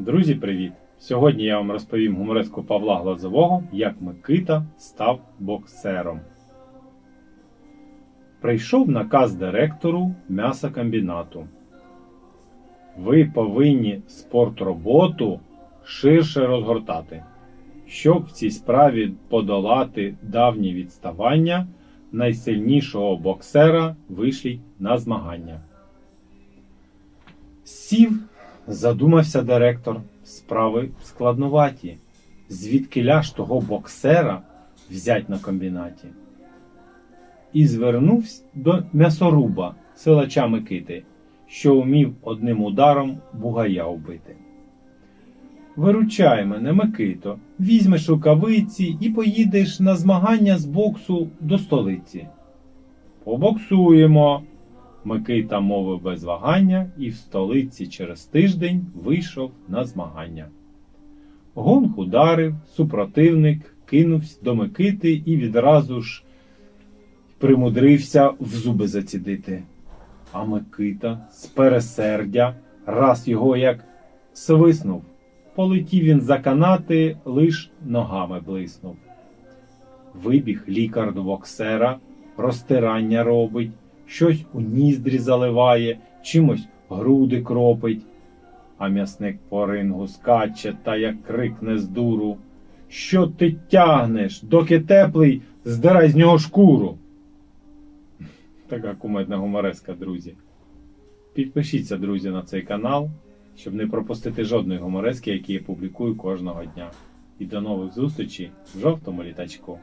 Друзі, привіт! Сьогодні я вам розповім гумореску Павла Глазового, як Микита став боксером. Прийшов наказ директору м'ясокомбінату. Ви повинні спортроботу ширше розгортати, щоб в цій справі подолати давні відставання найсильнішого боксера вийшліть на змагання. Сів, задумався директор, справи складноваті. Звідки ж того боксера взять на комбінаті? І звернувся до м'ясоруба, силача Микити, що умів одним ударом бугая убити. Виручай мене, Микито, візьмеш рукавиці і поїдеш на змагання з боксу до столиці. Побоксуємо. Микита мовив без вагання і в столиці через тиждень вийшов на змагання. Гонг ударив, супротивник кинувся до Микити і відразу ж примудрився в зуби зацідити. А Микита з пересердя раз його як свиснув. Полетів він за канати, лиш ногами блиснув. Вибіг лікар до боксера, розтирання робить, щось у ніздрі заливає, чимось груди кропить. А м'ясник по рингу скаче та як крикне з дуру. Що ти тягнеш, доки теплий, здирай з нього шкуру. Така кумедна гумореска, друзі. Підпишіться, друзі, на цей канал, щоб не пропустити жодної гуморески, які я публікую кожного дня. І до нових зустрічей в жовтому літачку.